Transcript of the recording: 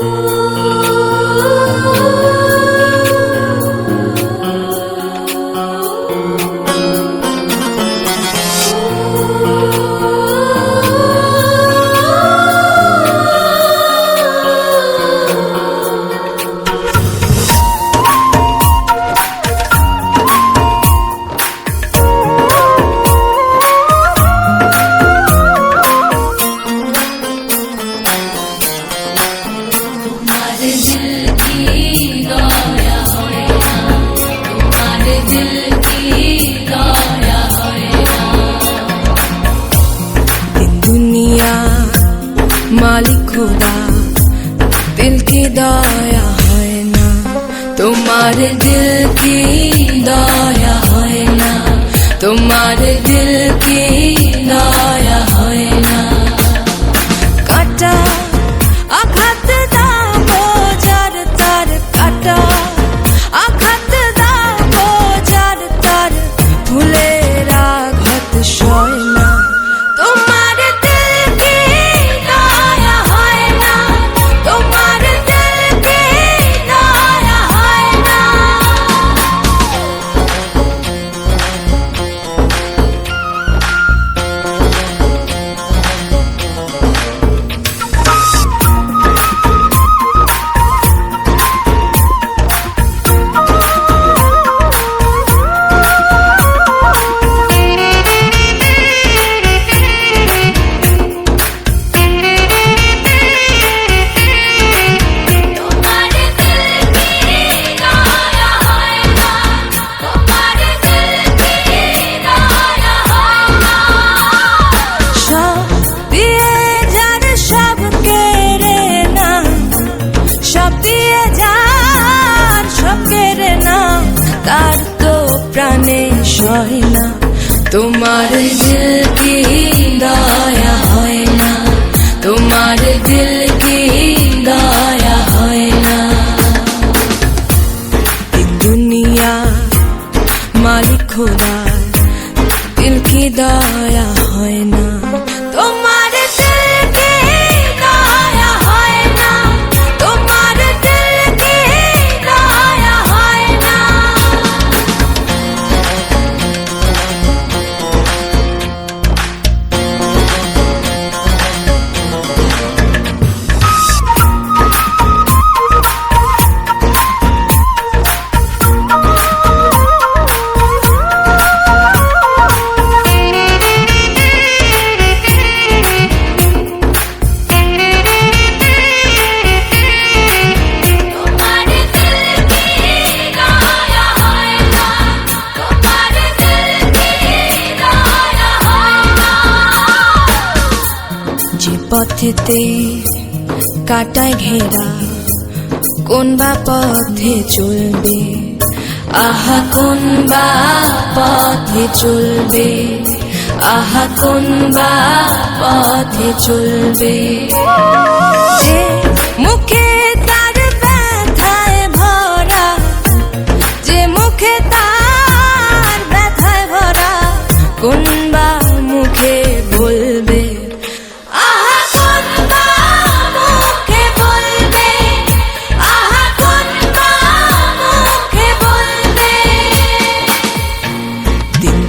তোমার दुनिया मालिक खुदा दिल की दया है ना तुम्हारे दिल की दया है ना तुम्हारे दिल की boy. সয় না, তোমার দিল কি দয়া হয় না, তোমার দিল কি হয় না। দুনিয়া মালিক খোদা দিল কি হয় না। পথেতে কাটায় ঘেরা, কোন বা পথে চলবে? আহা, কোন বা পথে চলবে? আহা, কোন বা পথে চলবে?